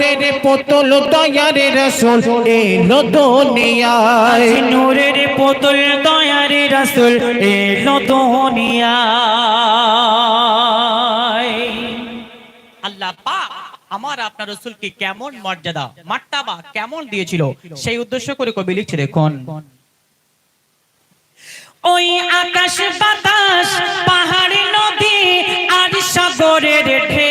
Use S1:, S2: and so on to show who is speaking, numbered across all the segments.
S1: নূরের পুতুল দয়ার রসুল এলো দুনিয়ায়।
S2: নূরের পুতুল দয়ার রাসূল এলো দুনিয়ায়। আল্লাহ পাক আমার আপনার রসুলকে কেমন মর্যাদা মার্তাবা কেমন দিয়েছিল সেই উদ্দেশ্য করে কবি লিখছে দেখুন। ওই আকাশ বাতাস পাহাড় নদী আর সাগরের ঢেউ।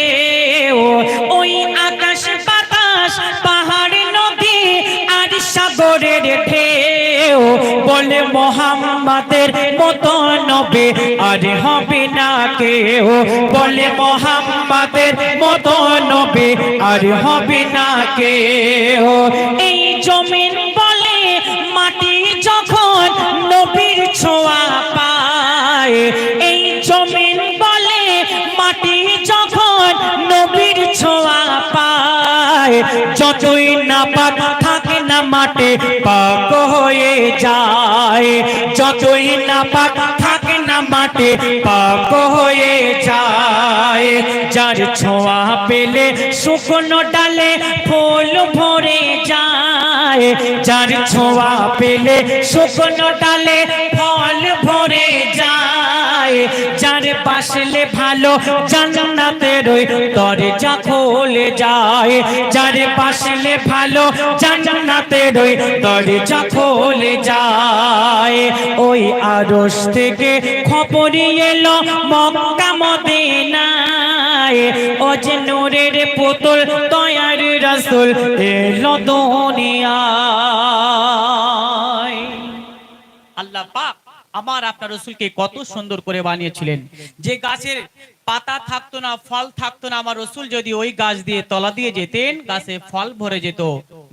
S2: বলে মোহাম্মদের মতো নবে আর হবে না কেউ। বলে মোহাম্মদের মতো নবে আর হবে না কেউ। এই জমিন বলে মাটি যখন নবীর ছোঁয়া মাঠে পাক হয়ে যায়। যতই না পাক থাকে না মাটি পাক হয়ে যায়। যার ছোঁয়া পেলে শুকনো ডালে ফুল ভরে যায়। যার ছোঁয়া পেলে শুকনো ডালে ফল বাসলে ভালো জান্নাতের ওই দরজা খুলে যায়। যার বাসলে ভালো জান্নাতের ওই দরজা খুলে যায়। ওই আরশ থেকে খবর এলো মক্কা মদিনায়। ও যে নূরের পুতুল দয়ার রাসূল এলো দুনিয়ায়। আল্লাহ পাক আমার আপনার রসুলকে কত সুন্দর করে বানিয়েছিলেন। যে গাছের পাতা থাকতো না, ফল থাকতো না, আমার রসুল যদি ওই গাছ দিয়ে তলা দিয়ে যেতেন, গাছে ফল ভরে যেত,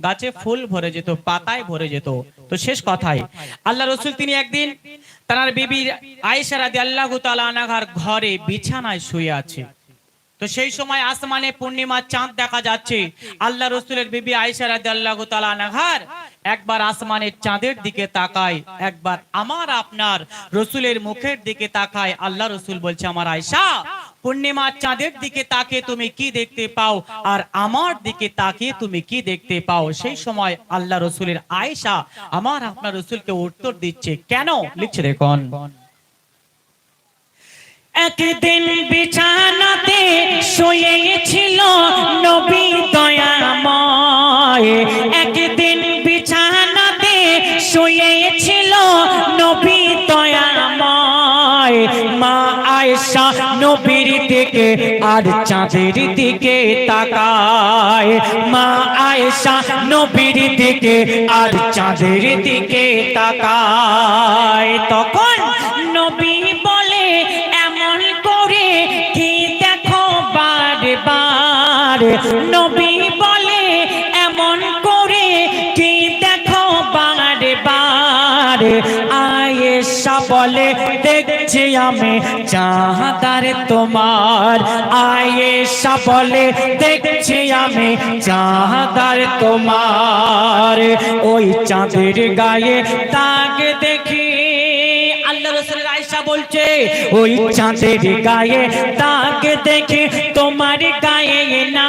S2: গাছে ফুল ভরে যেত, পাতায় ভরে যেত। তো শেষ কথাই আল্লাহ রসুল তিনি একদিন তার বিবির আয়েশা আল্লাহ তালানাঘার ঘরে বিছানায় শুয়ে আছে। তো সেই সময় আসমানে পূর্ণিমার চাঁদ দেখা যাচ্ছে। আল্লাহ রসুলের বিবি তাআলা আনহার একবার আসমানের চাঁদের দিকে তাকায়, একবার আমার আপনার রসুলের মুখের দিকে তাকায়। আল্লাহ রসুল বলছে, আমার আয়েশা, পূর্ণিমার চাঁদের দিকে তাকে তুমি কি দেখতে পাও? আর আমার দিকে তাকিয়ে তুমি কি দেখতে পাও? সেই সময় আল্লাহ রসুলের আয়েশা আমার আপনার রসুলকে উত্তর দিচ্ছে, কেন? লিখছে দেখুন। একদিন বিছানাতে শুয়েছিল নবী দয়াময়। একদিন বিছানাতে শুয়েছিল নবী দয়াময়। মা আয়েশা নবীর দিকে আর চাঁদের দিকে তাকায়। মা আয়েশা নবীর দিকে আর চাঁদের দিকে তাকায়। তখন নবী বলে, এমন করে কি দেখো বারবার? আয়েশা বলে, দেখছি আমি চাঁদার তোমার। আয়েশা বলে, দেখছি আমি চাঁদার তোমার। ওই চাঁদের গায়ে তাক দেখি। আল্লাহ রসুলের আয়েশা বলছে, ওই চাঁদের গায়ে তাকে দেখে। তোমার গায়ে নাই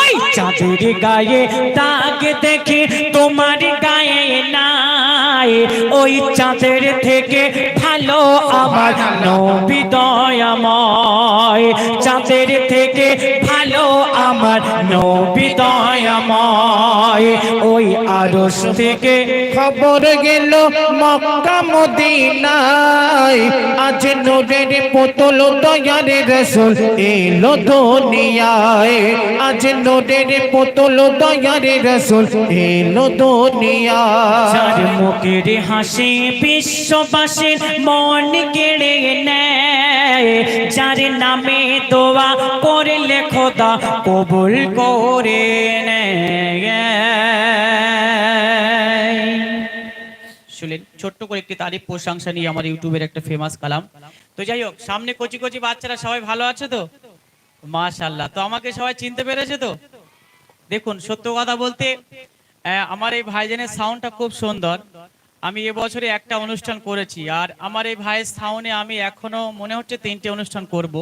S2: ওই চাঁদের গায়ে দাগ দেখে তোমার গায়ে নাই। ওই চাঁদের থেকে ভালো আমার নবী দয়াময়। চাঁদের থেকে ভালো আমার নবী ওই আরশ থেকে
S1: খবর গেল মক্কা মদিনায়। আজ নূরের পুতুল দয়ার রসুল এলো দুনিয়ায়। আজ নূরের পুতুল দয়ার রসুল এলো দুনিয়ায়।
S2: যার মুখের হাসি বিশ্ববাসীর মন কেড়ে নেয়। যার নামে দোয়া করলে খোদা কবুল করে শুনলেন ছোট্ট করে একটি তারিফ প্রশংসা নিয়ে আমার ইউটিউবের একটা ফেমাস কালাম। তো যাই হোক, সামনে কচি কচি বাচ্চারা সবাই ভালো আছে তো? মাশাল্লাহ তো আমাকে সবাই চিনতে পেরেছে তো? দেখুন, সত্য কথা বলতে আমার এই ভাইজানের সাউন্ডটা খুব সুন্দর। আমি এবছরে একটা অনুষ্ঠান করেছি, আর আমার এই ভাইয়ের সাউন্ডে আমি এখনও মনে হচ্ছে তিনটে অনুষ্ঠান করব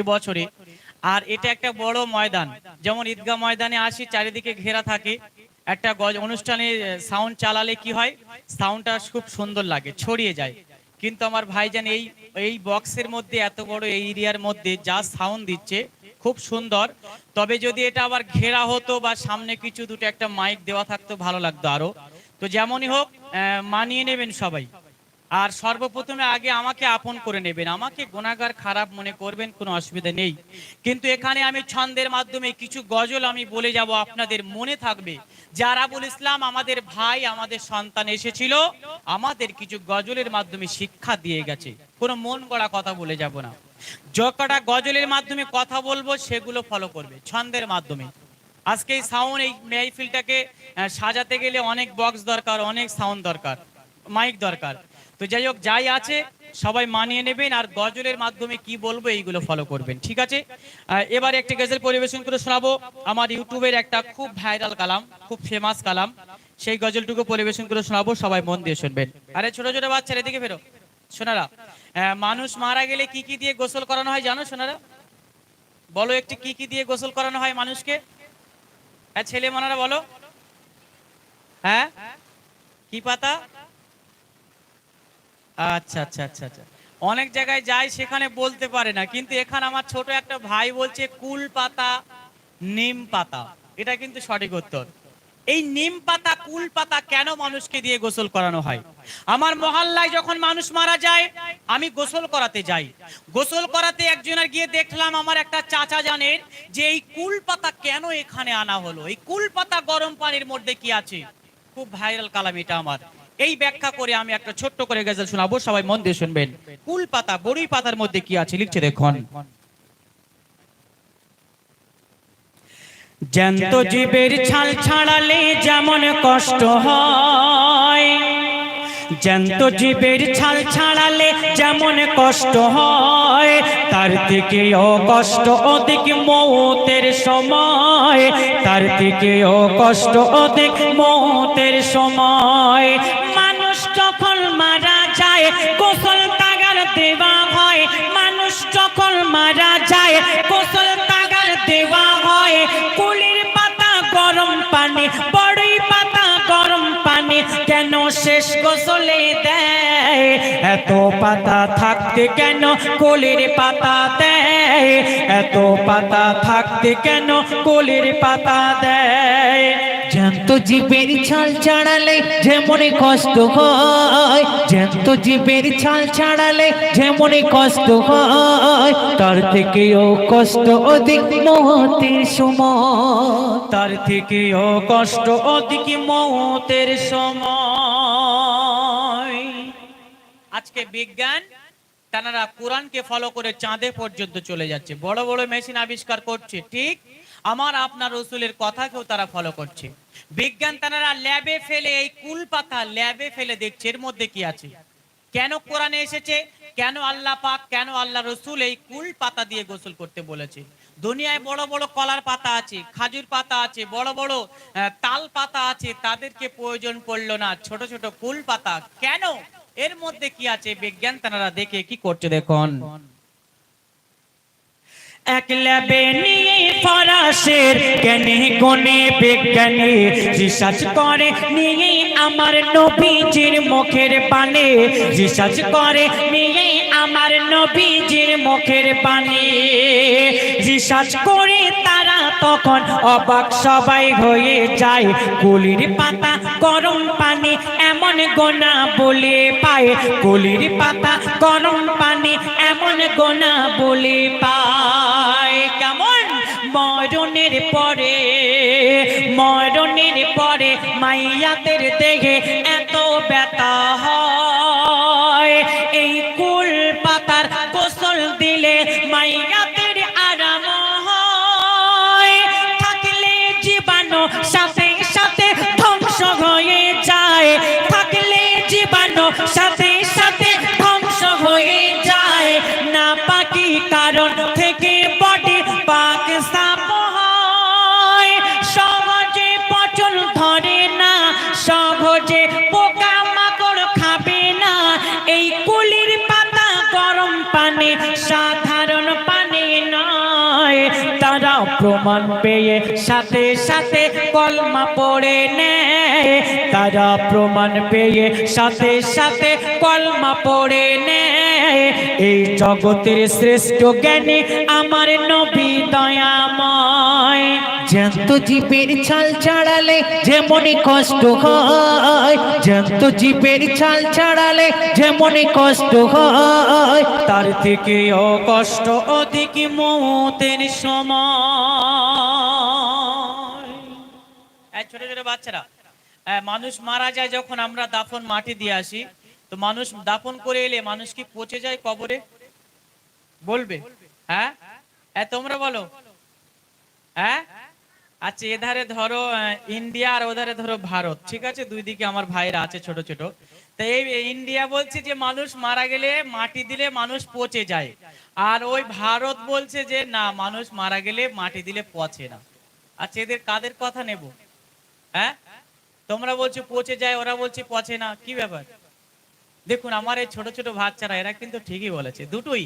S2: এবছরে। আর এটা একটা বড় ময়দান, যেমন ঈদগাহ ময়দানে আসি, চারিদিকে ঘেরা থাকে। একটা গজ, অনুষ্ঠানে সাউন্ড চালালে কি হয়? সাউন্ডটা খুব সুন্দর লাগে, ছড়িয়ে যায়। কিন্তু আমার ভাই ভাইজান এই এই বক্সের মধ্যে, এত বড় এই এরিয়ার মধ্যে যা সাউন্ড দিচ্ছে, খুব সুন্দর। তবে যদি এটা আবার ঘেরা হতো বা সামনে কিছু দুটো একটা মাইক দেওয়া থাকতো, ভালো লাগতো আরও। তো যেমনই হোক মানিয়ে নেবেন সবাই। আর সর্বপ্রথমে আগে আমাকে আপন করে নেবেন। আমাকে গোনাগার খারাপ মনে করবেন, কোনো অসুবিধা নেই। কিন্তু এখানে আমি ছন্দের মাধ্যমে কিছু গজল আমি বলে যাব, আপনাদের মনে থাকবে। যে আরাবুল ইসলাম, আমাদের ভাই, আমাদের সন্তান এসেছিল, আমাদের কিছু গজলের মাধ্যমে শিক্ষা দিয়ে গেছে। কোনো মন গড়া কথা বলে যাব না। যকটা গজলের মাধ্যমে কথা বলব, সেগুলো ফলো করবে, ছন্দের মাধ্যমে। আজকে এই সাউন্ড এই মেহফিলটাকে সাজাতে গেলে অনেক বক্স দরকার অনেক সাউন্ড দরকার মাইক দরকার। তো যাই হোক যাই আছে সবাই মানিয়ে নেবেন আর গজলের মাধ্যমে কি বলব এইগুলো ফলো করবেন ঠিক আছে? এবার একটি গজল পরিবেশন করে শোনাবো আমার ইউটিউবের একটা খুব ভাইরাল কালাম খুব ফেমাস কালাম সেই গজলটুকু পরিবেশন করে শোনাবো সবাই মন দিয়ে শুনবেন। আরে ছোট ছোট বাচ্চারা এদিকে ফেরো। আহ, মানুষ মারা গেলে কি কি দিয়ে গোসল করানো হয় জানো শোনারা? বলো একটি কি কি দিয়ে গোসল করানো হয় মানুষকে? হ্যাঁ ছেলে মনারা বলো। হ্যাঁ? কি পাতা? আচ্ছা আচ্ছা আচ্ছা আচ্ছা। অনেক জায়গায় যাই সেখানে বলতে পারে না। কিন্তু এখানে আমার ছোট একটা ভাই বলছে, কুল পাতা, নিম পাতা। এটা কিন্তু সঠিক উত্তর। এই নিম পাতা, কুল পাতা কেন মানুষকে দিয়ে গোসল করানো হয়? আমার মহল্লায় যখন মানুষ মারা যায়, আমি গোসল করাতে যাই। গোসল করাতে একজনের গিয়ে দেখলাম আমার একটা চাচা জানের যে এই কুল পাতা কেন এখানে আনা হলো? এই কুল পাতা গরম পানির মধ্যে কি আছে? খুব ভাইরাল কালাম এটা আমার। এই ব্যাখ্যা করে আমি একটা ছোট্ট করে গজল শোনাবো, সবাই মন দিয়ে শুনবেন। কুল পাতা, বড়ি পাতার মধ্যে কি আছে? লিখছে দেখুন। জ্যান্ত জীবের ছাল ছাড়ালে যেমন কষ্ট হয়, জ্যান্ত জীবের ছাল ছাড়ালে যেমন কষ্ট হয়, তার থেকেও কষ্ট অধিক মৌতের সময়, তার থেকেও কষ্ট অধিক মৌতের সময় এত পাতা থাকতে কেন কুলির পাতা দেয়? এত পাতা থাকতে কেন কুলির পাতা দেয়?
S1: জ্যান্ত জীবের ছাল ছাড়ালে যেমন কষ্ট হয়, জ্যান্ত জীবের ছাল ছাড়ালে যেমন কষ্ট হয়, তার থেকেও কষ্ট অধিক মহতের সময়।
S2: তার থেকেও কষ্ট অধিক মৌতের সময়। আজকে বিজ্ঞান তারা কোরআনকে ফলো করে চাঁদে পর্যন্ত চলে যাচ্ছে। বড় বড় মেশিন আবিষ্কার করছে, ঠিক? আমার আপনার রসুলের কথাকেও তারা ফলো করছে। বিজ্ঞান তারা ল্যাবে ফেলে, এই কুল পাতা ল্যাবে ফেলে দেখছে, এর মধ্যে কি আছে? কেন কোরআনে এসেছে? কেন আল্লাহ পাক, কেন আল্লাহ রসুল এই কুল পাতা দিয়ে গোসল করতে বলেছে? দুনিয়ায় বড় বড় কলার পাতা আছে, খাজুর পাতা আছে, বড় বড় তাল পাতা আছে, তাদেরকে প্রয়োজন পড়ল না, ছোট ছোট কুল পাতা। কেন? এর মধ্যে কি আছে? বিজ্ঞান তারা দেখে কি করছে দেখুন। আমার নবীজির মুখের পানে। রিসার্চ করে নিয়ে আমার নবীজির মুখের পানে। রিসার্চ করে তারা তখন অবাক সবাই হয়ে যায়। কুলির পাতা গরম এমন গোনা বলে পায়। কুলির পাতা গরম পানি এমন গোনা বলে পায়। কেমন? মরণের পরে মরণের পরে মাইয়াদের দেখে এত ব্যথা হয়। এই কুল পাতার গোসল দিলে মাইয়াদের কলমা পড়ে নেয় তারা প্রমাণ পেয়ে সাথে সাথে কলমা পড়ে নেয় এই জগতের শ্রেষ্ঠ জ্ঞানী আমার নবী দয়াময়। জ্যান্ত জীবের ছাল ছাড়ালে যেমনই কষ্ট হয় জ্যান্ত জীবের ছাল ছাড়ালে যেমনই কষ্ট হয়। তার থেকেও কষ্ট অধিক মতের সময়।
S1: ছোট ছোট বাচ্চারা। মানুষ মারা যায় যখন আমরা দাফন মাটি দিয়ে আসি। তো মানুষ দাফন করে এলে মানুষ কি পচে যায় কবরে? বলবে। হ্যাঁ? তোমরা বলো। হ্যাঁ? আচ্ছা এধারে ধরো ইন্ডিয়া আর ওধারে ধরো ভারত। ঠিক আছে? দুই দিকে আমার ভাইরা আছে ছোট ছোট। তো এই ইন্ডিয়া বলছে যে মানুষ মারা গেলে মাটি দিলে মানুষ পচে যায়। আর ওই ভারত বলছে যে না, মানুষ মারা গেলে মাটি দিলে পচে না। আচ্ছা এদের কাদের কথা নেব? হ্যাঁ? তোমরা বলছো পচে যায়, ওরা বলছে পচে না, কি ব্যাপার? দেখুন, আমার এই ছোট ছোট বাচ্চারা, এরা কিন্তু ঠিকই বলেছে, দুটোই।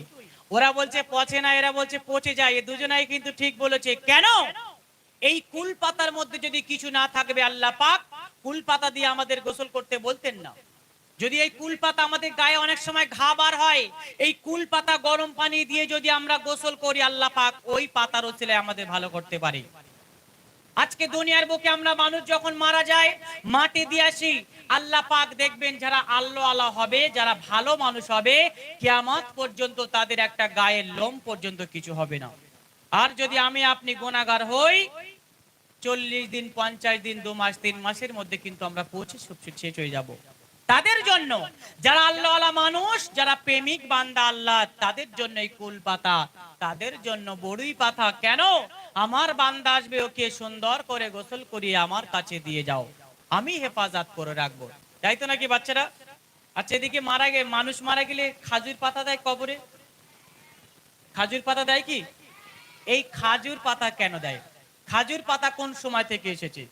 S1: ওরা বলছে পচে না, এরা বলছে পচে যায় দুজনাই কিন্তু ঠিক বলেছে। কেন? এই কুল পাতার মধ্যে যদি কিছু না থাকবে, আল্লাহ পাক কুল পাতা দিয়ে আমাদের গোসল করতে বলতেন না। যদি এই কুল পাতা আমাদের গায়ে অনেক সময় ঘা বার হয়, এই কুল পাতা গরম পানি দিয়ে যদি আমরা গোসল করি, আল্লাহ পাক ওই পাতার ছেলে আমাদের ভালো করতে পারে। আজকে দুনিয়ার বুকে আমরা মানুষ যখন মারা যায়, মাটি দিয়ে আসি, আল্লাহ পাক দেখবেন যারা আল্লাহ আল্লাহ হবে, যারা ভালো মানুষ হবে, কিয়ামত পর্যন্ত তাদের একটা গায়ের লোম পর্যন্ত কিছু হবে না। আর যদি আমি আপনি গুণাগার হই, চল্লিশ দিন, পঞ্চাশ দিন, দু মাস, তিন মাসের মধ্যে কিন্তু আমরা পৌঁছে শেষ হয়ে যাব। তাদের জন্য, যারা আল্লাহ আল্লাহ মানুষ, যারা প্রেমিক বান্দা আল্লাহ, তাদের জন্য এই কুল পাতা তাদের জন্য বড়ই পাতা। কেন? আমার বান্দা আসবে, ওকে সুন্দর করে গোসল করিয়ে আমার কাছে দিয়ে যাও। আমি হেফাজত করে রাখব। তাই তো নাকি বাচ্চারা? আচ্ছা এদিকে মারা গে, মানুষ মারা গেলে খাজুর পাতা দেয় কবরে? খাজুর পাতা দেয় কি? এই খাজুর পাতা কেন দেয়? খাজুর পাতা কোন সময় থেকে এসেছে?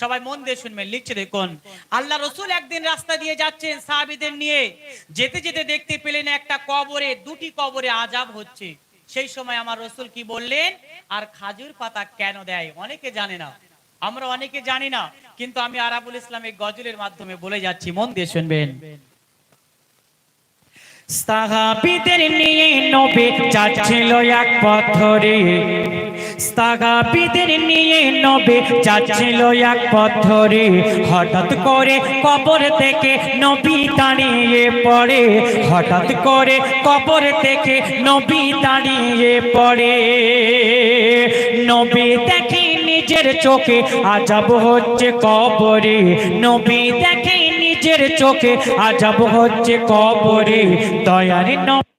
S1: সবাই মন দিয়ে শুনবেন, লিখছে দেখুন। আল্লাহ রসুল একদিন রাস্তা দিয়ে যাচ্ছেন সাহাবিদের নিয়ে। যেতে যেতে দেখতে পেলেন একটা কবরে, দুটি কবরে আজাব হচ্ছে। সেই সময় আমার রসুল কি বললেন, আর খাজুর পাতা কেন দেয়? অনেকে জানে না। আমরা অনেকে জানি না, কিন্তু আমি আরাবুল ইসলামের গজলের মাধ্যমে বলে যাচ্ছি, মন দিয়ে শুনবেন।
S2: সাহাবিদের নিয়ে নবী যাচ্ছিল এক পথরে সাহাবিদের নিয়ে নবী যাচ্ছিল এক পথরে হঠাৎ করে কবর থেকে নবী দাঁড়িয়ে পড়ে। হঠাৎ করে কবর থেকে নবী দাঁড়িয়ে পড়ে। নবী দেখে নিজের চোখে আজাব হচ্ছে কবরে। নবী দেখে নিজের চোখে আজাব হচ্ছে কবরে। দয়ার নবী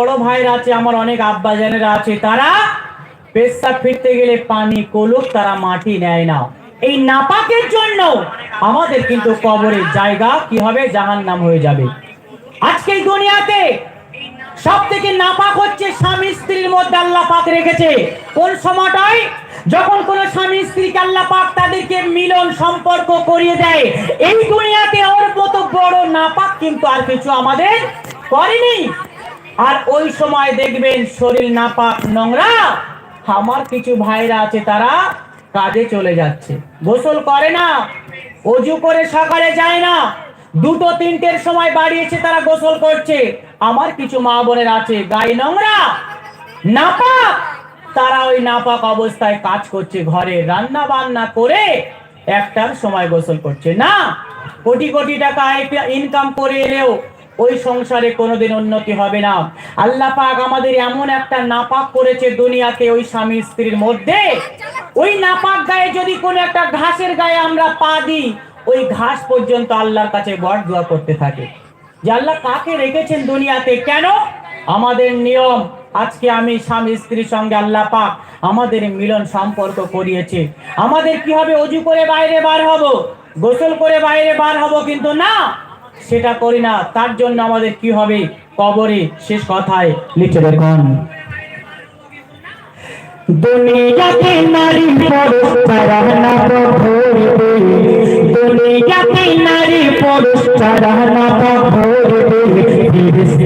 S1: বড় ভাইরা আছে, আমার অনেক আব্বাজানেরা আছে, তারা পেশা ফিরতে গেলে পানি কলুক তারা মাটি নেয় না। এই নাপাকের জন্য আমাদের কিন্তু কবরের জায়গা কি হবে জাহান নাম হয়ে যাবে? আজকে দুনিয়াতে সব থেকে নাপাক হচ্ছে স্বামী স্ত্রীর মধ্যে আল্লাহ পাক রেখেছে। কোন সময়টায়? যখন কোন স্বামী স্ত্রীকে আল্লাহ পাক তাদেরকে মিলন সম্পর্ক করিয়ে দেয়, এই দুনিয়াতে ওর মতো বড় নাপাক কিন্তু আর কিছু আমাদের করেনি। আর ওই সময় দেখবেন শরীর নাপাক নোংরা। আমার কিছু ভাইরা আছে, তারা কাজে চলে যাচ্ছে। গোসল করে না, অজু করে সকালে যায় না। দুটো তিনটের সময় বাড়ি এসে তারা গোসল করছে। আমার কিছু মা বোনের আছে, গায়ে নোংরা, নাপাক। তারা ওই নাপাক অবস্থায় কাজ করছে, ঘরে রান্না বান্না করে একটার সময় গোসল করছে। না, কোটি কোটি টাকা ইনকাম করে এলেও ওই সংসারে কোনোদিন উন্নতি হবে না। আল্লাহ পাক আমাদের এমন একটা নাপাক করেছে দুনিয়াতে ওই স্বামী স্ত্রীর মধ্যে। ওই নাপাক গায়ে যদি কোনো একটা ঘাসের গায়ে আমরা পা দিই, ওই ঘাস পর্যন্ত আল্লাহর কাছে বট দোয়া করতে থাকে। যে আল্লাহ কাকে রেখেছেন দুনিয়াতে? কেন? আমাদের নিয়ম। আজকে আমি স্বামী স্ত্রীর সঙ্গে আল্লাহ পাক আমাদের মিলন সম্পর্ক করিয়েছে। আমাদের কি হবে? অজু করে বাইরে বার হব। গোসল করে বাইরে বার হব কিন্তু না। সেটা করি না, তার জন্য আমাদের কি হবে? কবরে শেষ কথায় লিখে দেখুন দুনিয়াতে নারী পুরুষ না ভরবে দুনিয়াতে নারী পুরুষ না ভরবে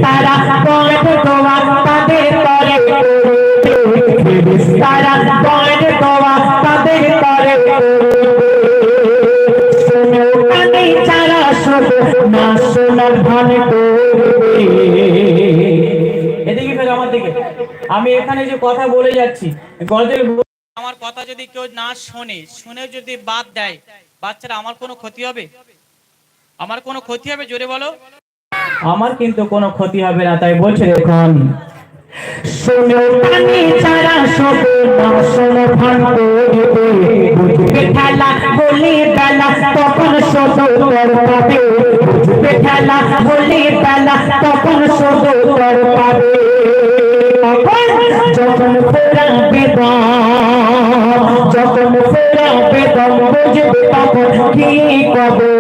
S1: তারা পয়েন্ট দোয়া তাদের করে তারা পয়েন্ট দোয়া তাদের করে শোনার ভান এদিকে ফের আমার দিকে। আমি এখানে যে কথা বলে যাচ্ছি গজল
S2: আমার কথা যদি কেউ না শোনে শুনে যদি বাদ দেয় বাচ্চারা আমার কোনো ক্ষতি হবে? আমার কোনো ক্ষতি হবে? জোরে বলো।
S1: আমার কিন্তু কোনো ক্ষতি হবে না তাই বলছে দেখুন শোনো কানে চারা শোনো না শোনো ভান করবে বুঝবে পাবে। বুঝবে খেলা বলি বেলা, তখন পাবে। যখন ফেরা বেদম যখন ফেরা বেদম বুঝবে তখন কি কবে